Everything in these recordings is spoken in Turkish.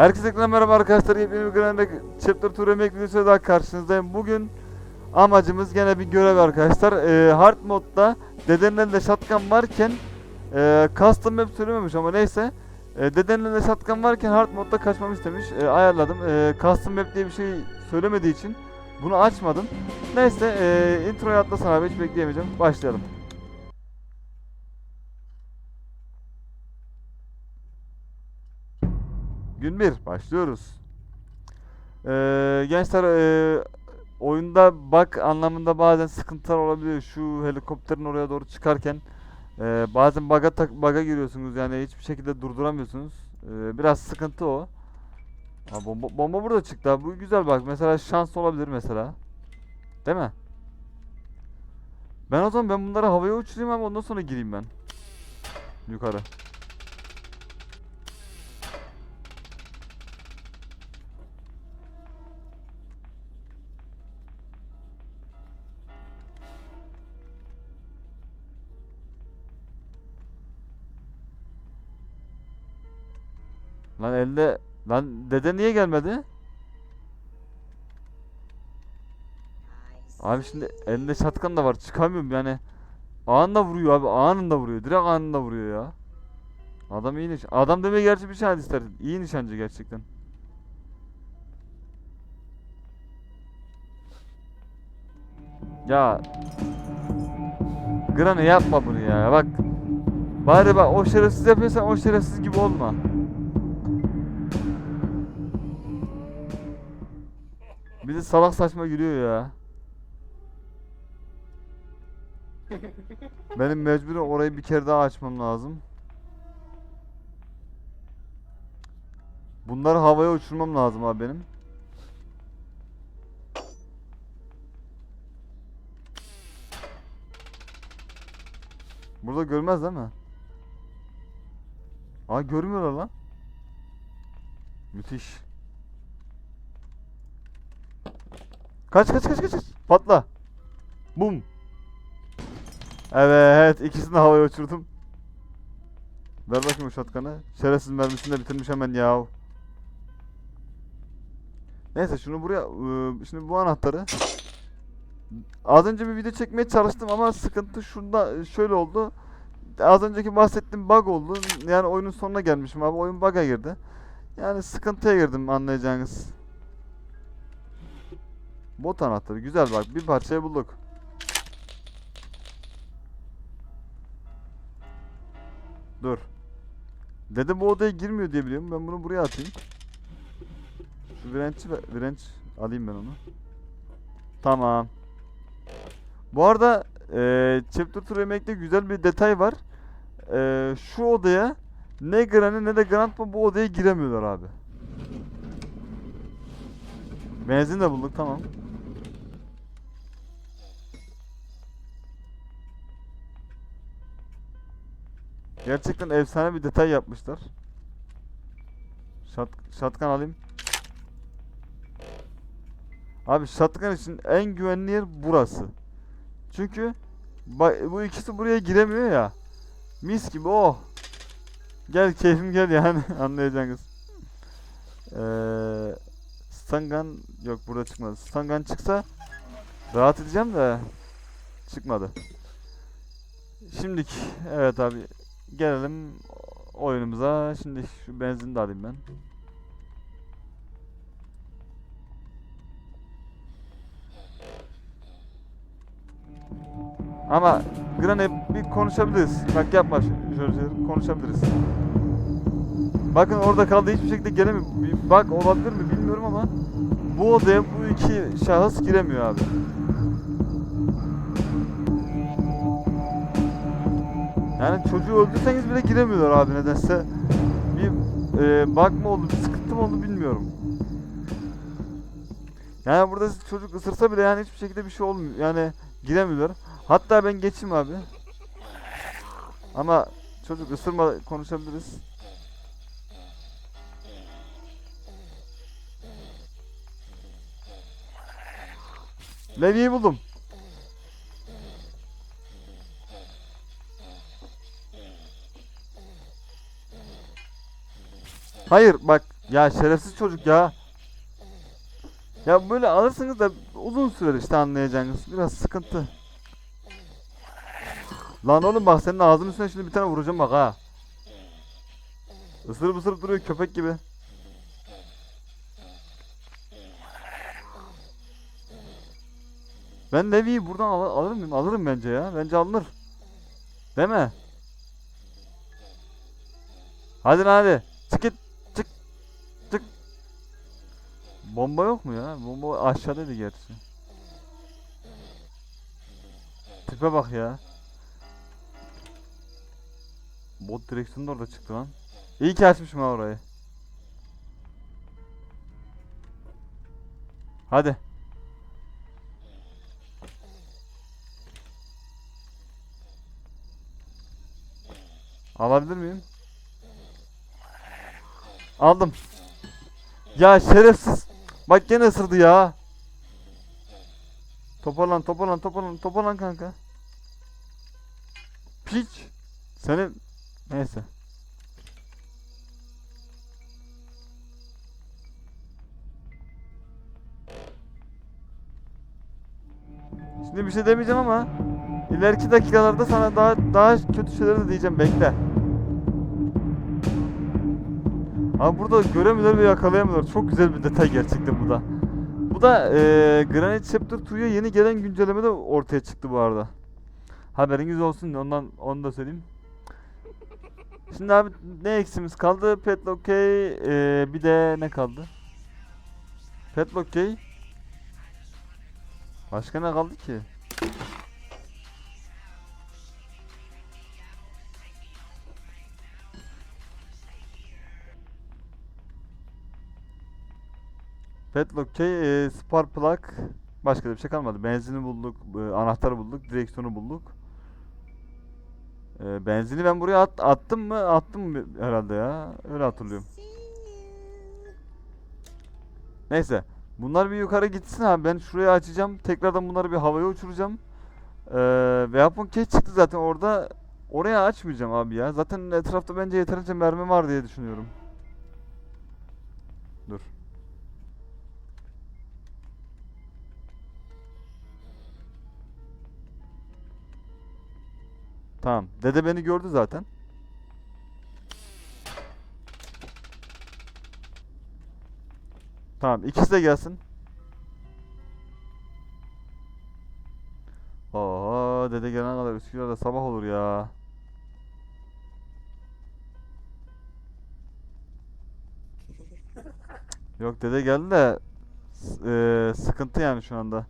Herkese merhaba arkadaşlar. Yepyeni bir Grand Chapter Tour Remake videosuyla daha karşınızdayım. Bugün amacımız gene bir görev arkadaşlar. Ee, hard modda dedenin elinde shotgun varken e, custom map söylememiş ama neyse. E, dedenin elinde shotgun varken hard modda kaçmamı istemiş. E, ayarladım. E, custom map diye bir şey söylemediği için bunu açmadım. Neyse e, introyu atlasana abi hiç bekleyemeyeceğim. Başlayalım. Gün 1 başlıyoruz. Ee, gençler ee, oyunda bug anlamında bazen sıkıntılar olabiliyor. Şu helikopterin oraya doğru çıkarken ee, bazen bug'a tak bug'a giriyorsunuz yani hiçbir şekilde durduramıyorsunuz. Ee, biraz sıkıntı o. Ha, bomba, bomba burada çıktı. Bu güzel bak. Mesela şans olabilir mesela. Değil mi? Ben o zaman ben bunları havaya uçurayım ama ondan sonra gireyim ben. Yukarı. Lan elde lan dede niye gelmedi? Abi şimdi elinde şatkan da var çıkamıyorum yani. Anında vuruyor abi anında vuruyor direkt anında vuruyor ya. Adam iyi niş Adam demeye gerçi bir şey ister. İyi nişancı gerçekten. Ya Granny yapma bunu ya bak Bari bak o şerefsiz yapıyorsan o şerefsiz gibi olma. Bir de salak saçma gülüyor ya. Benim mecburen orayı bir kere daha açmam lazım. Bunları havaya uçurmam lazım abi benim. Burada görmez değil mi? Aa görmüyorlar lan. Müthiş. Kaç kaç kaç kaç. kaç. Patla. Bum. Evet ikisini havaya uçurdum. Ver bakayım o shotgun'ı. Şerefsiz mermisini de bitirmiş hemen ya. Neyse şunu buraya ıı, şimdi bu anahtarı Az önce bir video çekmeye çalıştım ama sıkıntı şunda şöyle oldu. Az önceki bahsettiğim bug oldu. Yani oyunun sonuna gelmişim abi. Oyun bug'a girdi. Yani sıkıntıya girdim anlayacağınız. Bot anahtarı güzel bak bir parçayı bulduk. Dur. Dede bu odaya girmiyor diye biliyorum. Ben bunu buraya atayım. Şu ve- wrench alayım ben onu. Tamam. Bu arada eee Chapter 2 Remake'de güzel bir detay var. Eee, şu odaya ne Granny ne de Grandpa bu odaya giremiyorlar abi. Benzin de bulduk tamam. Gerçekten efsane bir detay yapmışlar. Şat, şatkan alayım. Abi shotgun için en güvenli yer burası. Çünkü bu ikisi buraya giremiyor ya. Mis gibi oh. Gel keyfim gel yani anlayacaksınız. Eee Stangan yok burada çıkmadı. Stangan çıksa rahat edeceğim de çıkmadı. Şimdiki evet abi gelelim oyunumuza. Şimdi şu benzin de alayım ben. Ama Granny bir konuşabiliriz. Bak yapma şöyle konuşabiliriz. Bakın orada kaldı hiçbir şekilde gelemiyor. Bak olabilir mi bilmiyorum ama bu odaya bu iki şahıs giremiyor abi. Yani çocuğu öldürseniz bile giremiyorlar abi nedense. Bir e, bug oldu, bir sıkıntı mı oldu bilmiyorum. Yani burada çocuk ısırsa bile yani hiçbir şekilde bir şey olmuyor. Yani giremiyorlar. Hatta ben geçeyim abi. Ama çocuk ısırma konuşabiliriz. Levi'yi buldum. Hayır bak Ya şerefsiz çocuk ya. Ya böyle alırsınız da uzun sürer işte anlayacağınız. Biraz sıkıntı. Lan oğlum bak senin ağzının üstüne şimdi bir tane vuracağım bak ha. Isırıp ısırıp duruyor köpek gibi. Ben Levi'yi buradan al alır mıyım? Alırım bence ya. Bence alınır. Değil mi? Hadi hadi. Çık git. Bomba yok mu ya? Bomba aşağıdaydı gerçi. Tipe bak ya. Bot direksiyonu da orada çıktı lan. İyi ki açmışım ha orayı. Hadi. Alabilir miyim? Aldım. Ya şerefsiz. Bak gene ısırdı ya. Toparlan toparlan toparlan toparlan kanka. Piç. Seni neyse. Şimdi bir şey demeyeceğim ama ileriki dakikalarda sana daha daha kötü şeyler de diyeceğim bekle. Abi burada göremiyorlar ve yakalayamıyorlar. Çok güzel bir detay gerçekten bu da. Bu da eee Granite Chapter 2'ya yeni gelen güncellemede ortaya çıktı bu arada. Haberiniz olsun ondan onu da söyleyeyim. Şimdi abi ne eksimiz kaldı? Petlock Key, eee, bir de ne kaldı? Petlock Key. Başka ne kaldı ki? Padlock key, e, spark plug. Başka da bir şey kalmadı. Benzini bulduk, e, anahtarı bulduk, direksiyonu bulduk. E, benzini ben buraya at, attım mı? Attım mı herhalde ya. Öyle hatırlıyorum. Neyse. Bunlar bir yukarı gitsin abi. Ben şurayı açacağım. Tekrardan bunları bir havaya uçuracağım. Ee, Weapon Case çıktı zaten orada. Oraya açmayacağım abi ya. Zaten etrafta bence yeterince mermi var diye düşünüyorum. Dur. Tamam. Dede beni gördü zaten. Tamam. ikisi de gelsin. Oha dede gelene kadar Üsküdar'da sabah olur ya. Yok dede geldi de eee, sıkıntı yani şu anda.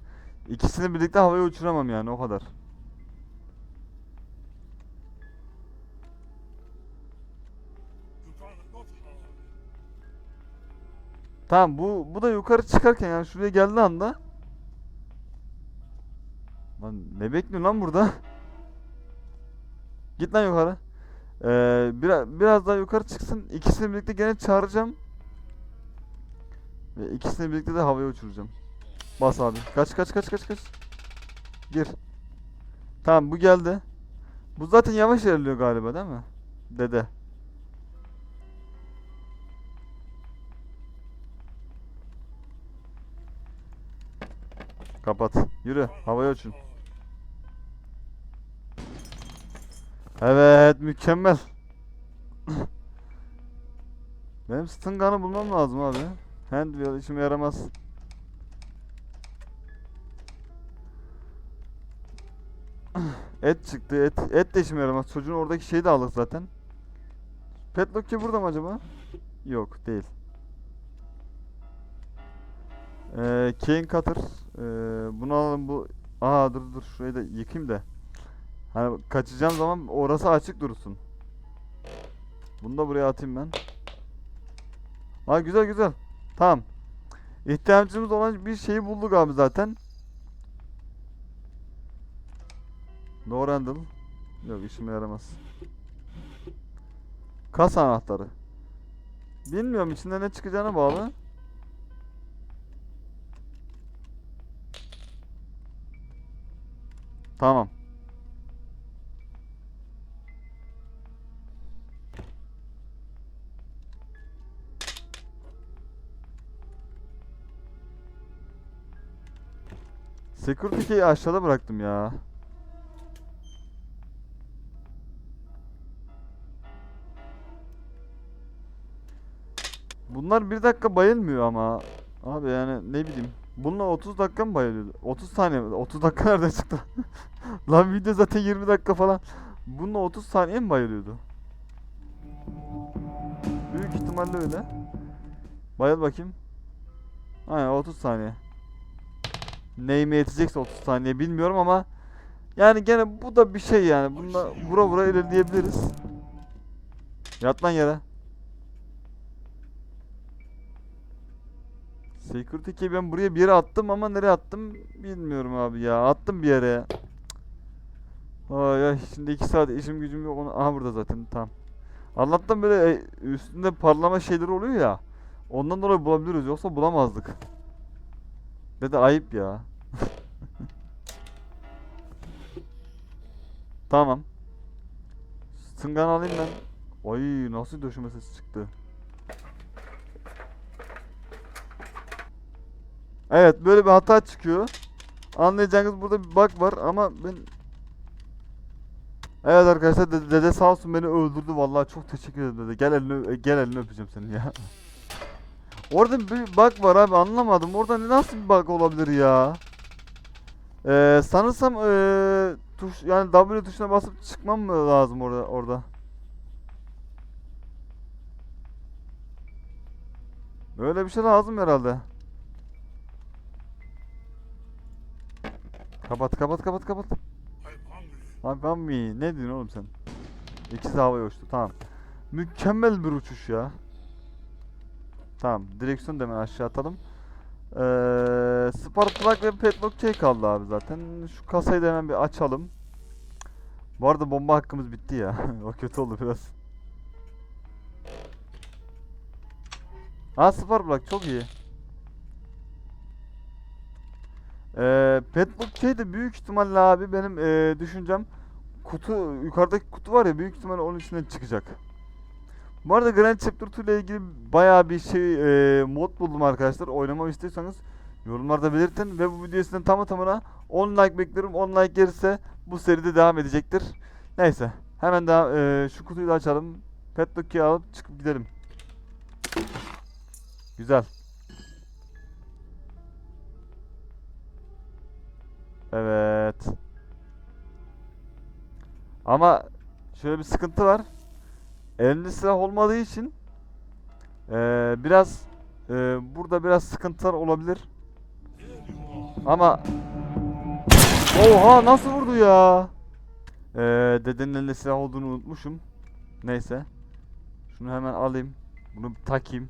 İkisini birlikte havaya uçuramam yani o kadar. Tamam bu bu da yukarı çıkarken yani şuraya geldiği anda Lan ne bekliyorsun lan burada? Git lan yukarı. Ee, biraz biraz daha yukarı çıksın. İkisini birlikte gene çağıracağım. Ve ikisini birlikte de havaya uçuracağım. Bas abi. Kaç kaç kaç kaç kaç. Gir. Tamam bu geldi. Bu zaten yavaş ilerliyor galiba değil mi? Dede. Kapat. Yürü. Havaya uçun. Evet. Mükemmel. Benim stun bulmam lazım abi. Handwheel işime yaramaz. Et çıktı. Et, et de işime yaramaz. Çocuğun oradaki şeyi de aldık zaten. Petlock ki burada mı acaba? Yok değil. Ee, Cane Cutter. Ee, bunu alalım bu. Aa dur dur şurayı da yıkayım da. Hani kaçacağım zaman orası açık dursun. Bunu da buraya atayım ben. Aa güzel güzel. Tamam. İhtiyacımız olan bir şeyi bulduk abi zaten. Door handle. Yok işime yaramaz. Kasa anahtarı. Bilmiyorum içinde ne çıkacağına bağlı. Tamam. Security aşağıda bıraktım ya. Bunlar bir dakika bayılmıyor ama. Abi yani ne bileyim. Bununla 30 dakika mı bayılıyordu? 30 saniye mi? 30 dakika nereden çıktı? Lan video zaten 20 dakika falan. Bununla 30 saniye mi bayılıyordu? Büyük ihtimalle öyle. Bayıl bakayım. Aynen 30 saniye. Neyime yetecekse 30 saniye bilmiyorum ama yani gene bu da bir şey yani. Bununla vura vura ilerleyebiliriz. Yat lan yere. Security key ben buraya bir yere attım ama nereye attım bilmiyorum abi ya. Attım bir yere. Ay şimdi 2 saat işim gücüm yok. Onu... Aha burada zaten tamam. Allah'tan böyle e, üstünde parlama şeyleri oluyor ya. Ondan dolayı bulabiliyoruz yoksa bulamazdık. Dede ayıp ya. Tamam. Sıngan alayım ben. Ay nasıl döşeme sesi çıktı. Evet böyle bir hata çıkıyor. Anlayacağınız burada bir bug var ama ben Evet arkadaşlar dede, dede sağ olsun beni öldürdü vallahi çok teşekkür ederim dede. Gel elini gel elini öpeceğim seni ya. Orada bir bug var abi anlamadım. Orada nasıl bir bug olabilir ya? Ee, sanırsam ee, tuş yani W tuşuna basıp çıkmam mı lazım orada orada? Öyle bir şey lazım herhalde. Kapat kapat kapat kapat. Abi ben mi? Ne diyorsun oğlum sen? De havaya uçtu. Tamam. Mükemmel bir uçuş ya. Tamam. Direksiyonu da hemen aşağı atalım. Ee, Spark Plug ve Padlock Key kaldı abi zaten. Şu kasayı da hemen bir açalım. Bu arada bomba hakkımız bitti ya. o kötü oldu biraz. Aa Spark Plug çok iyi. Ee, Padlock Key de büyük ihtimalle abi benim ee, düşüncem kutu yukarıdaki kutu var ya büyük ihtimalle onun içinden çıkacak. Bu arada Grand Chapter 2 ile ilgili bayağı bir şey e, mod buldum arkadaşlar. Oynamamı istiyorsanız yorumlarda belirtin ve bu video sizden tamı tamına 10 like bekliyorum. 10 like gelirse bu seride devam edecektir. Neyse hemen daha e, şu kutuyu da açalım. Key alıp çıkıp gidelim. Güzel. Evet. Ama şöyle bir sıkıntı var. Elinde silah olmadığı için eee, biraz eee, burada biraz sıkıntılar olabilir. Ama Oha nasıl vurdu ya? Eee dedenin elinde silah olduğunu unutmuşum. Neyse. Şunu hemen alayım. Bunu takayım.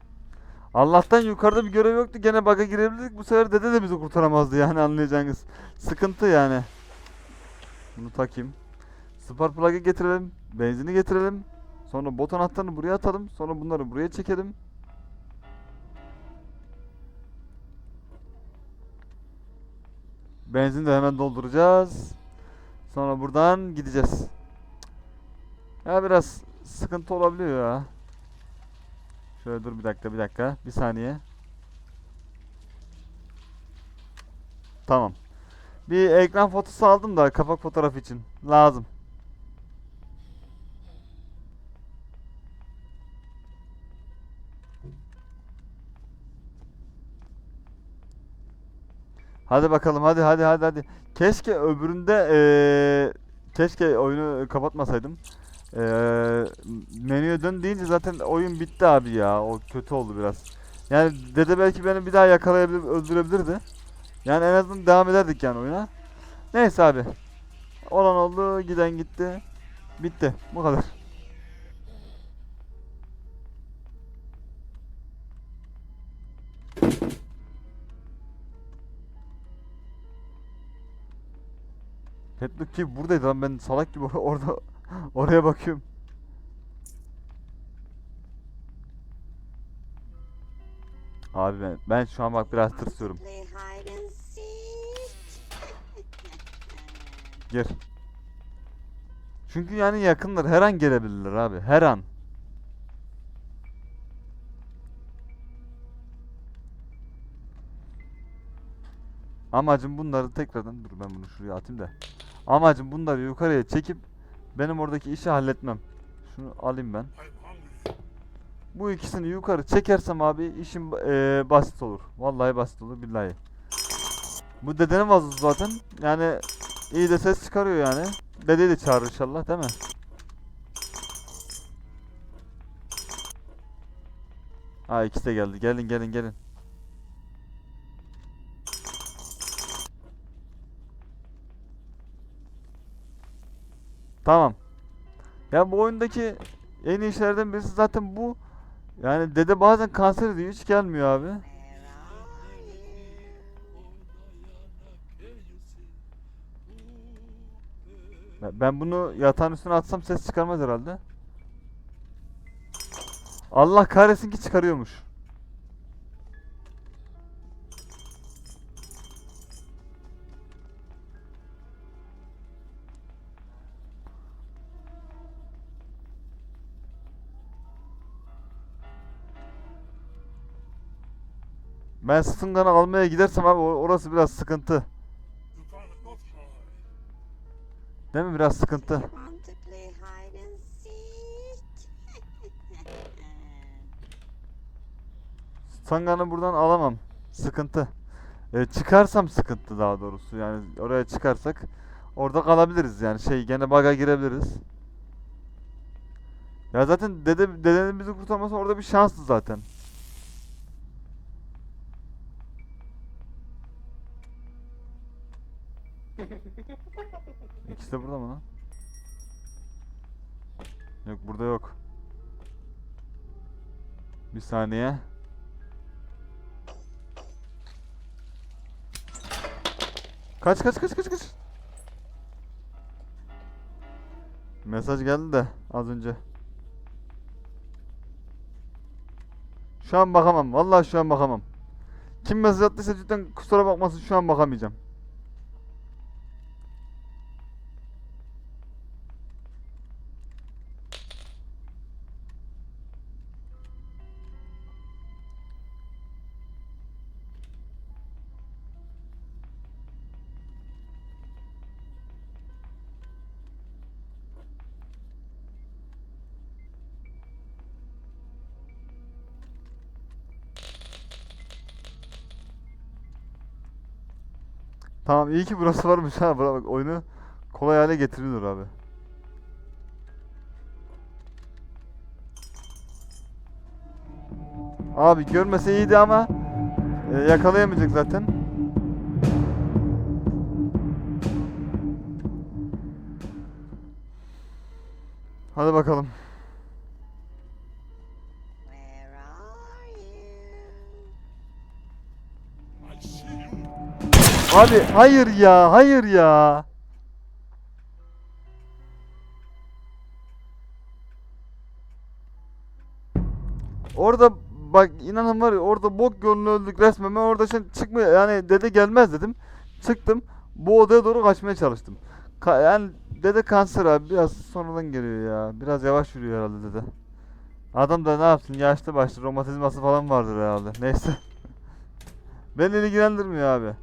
Allah'tan yukarıda bir görev yoktu. Gene bug'a girebilirdik. Bu sefer dede de bizi kurtaramazdı yani anlayacağınız. Sıkıntı yani. Bunu takayım. Spark plug'ı getirelim. Benzini getirelim. Sonra bot anahtarını buraya atalım. Sonra bunları buraya çekelim. Benzin de hemen dolduracağız. Sonra buradan gideceğiz. Ya biraz sıkıntı olabiliyor ya. Şöyle dur bir dakika bir dakika. Bir saniye. Tamam. Bir ekran fotosu aldım da kapak fotoğrafı için. Lazım. Hadi bakalım hadi hadi hadi hadi. Keşke öbüründe eee keşke oyunu kapatmasaydım. Eee menüye dön deyince zaten oyun bitti abi ya. O kötü oldu biraz. Yani dede belki beni bir daha yakalayabilir, öldürebilirdi. Yani en azından devam ederdik yani oyuna. Neyse abi. Olan oldu, giden gitti. Bitti. Bu kadar. Petlock ki buradaydı lan ben salak gibi orada oraya bakıyorum. Abi ben, ben şu an bak biraz tırsıyorum. Gir. Çünkü yani yakınlar her an gelebilirler abi her an. Amacım bunları tekrardan dur ben bunu şuraya atayım da. Amacım bunları yukarıya çekip benim oradaki işi halletmem. Şunu alayım ben. Bu ikisini yukarı çekersem abi işim eee, basit olur. Vallahi basit olur billahi. Bu dedenin vazosu zaten. Yani iyi de ses çıkarıyor yani. Dedeyi de çağırır inşallah değil mi? Ha ikisi de geldi. Gelin gelin gelin. Tamam. Ya bu oyundaki en iyi şeylerden birisi zaten bu. Yani dede bazen kanser ediyor hiç gelmiyor abi. Ben bunu yatağın üstüne atsam ses çıkarmaz herhalde. Allah kahretsin ki çıkarıyormuş. Ben Stungan'ı almaya gidersem abi or- orası biraz sıkıntı. Değil mi? Biraz sıkıntı. Sangan'ı buradan alamam. Sıkıntı. E, çıkarsam sıkıntı daha doğrusu. Yani oraya çıkarsak orada kalabiliriz yani. Şey gene baga girebiliriz. Ya zaten dede dedenin bizi kurtarması orada bir şanstı zaten. İkisi de burada mı lan? Yok burada yok. Bir saniye. Kaç kaç kaç kaç kaç. Mesaj geldi de az önce. Şu an bakamam. Vallahi şu an bakamam. Kim mesaj attıysa cidden kusura bakmasın şu an bakamayacağım. Tamam iyi ki burası varmış ha. Bura bak oyunu kolay hale getiriyor abi. Abi görmese iyiydi ama e, yakalayamayacak zaten. Hadi bakalım. Abi hayır ya, hayır ya. Orada bak inanın var ya orada bok yolunu öldük resmen. Ben orada şimdi çıkmıyor yani dede gelmez dedim. Çıktım. Bu odaya doğru kaçmaya çalıştım. Ka- yani dede kanser abi biraz sonradan geliyor ya. Biraz yavaş yürüyor herhalde dede. Adam da ne yapsın yaşlı başlı romatizması falan vardır herhalde. Neyse. Beni ilgilendirmiyor abi.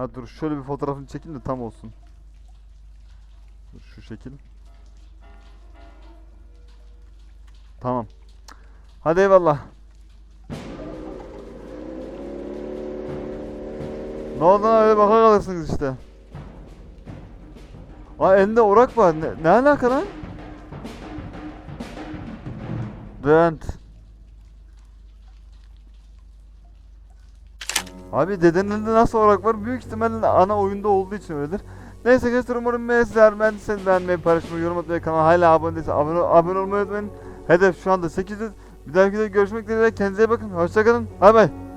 Ha dur şöyle bir fotoğrafını çekeyim de tam olsun. Dur şu şekil. Tamam. Hadi eyvallah. Ne oldu öyle baka kalırsınız işte. Aa elinde orak var. Ne, ne alaka lan? Bent. Abi dedenin elinde nasıl orak var? Büyük ihtimalle ana oyunda olduğu için öyledir. Neyse gençler umarım beğenirler. Ben seni beğenmeyi, paylaşmayı, yorum atmayı, kanala hala abone değilse abone, abone olmayı unutmayın. Hedef şu anda 8'dir. Bir dahaki videoda görüşmek dileğiyle. Kendinize iyi bakın. Hoşçakalın. Bay bay.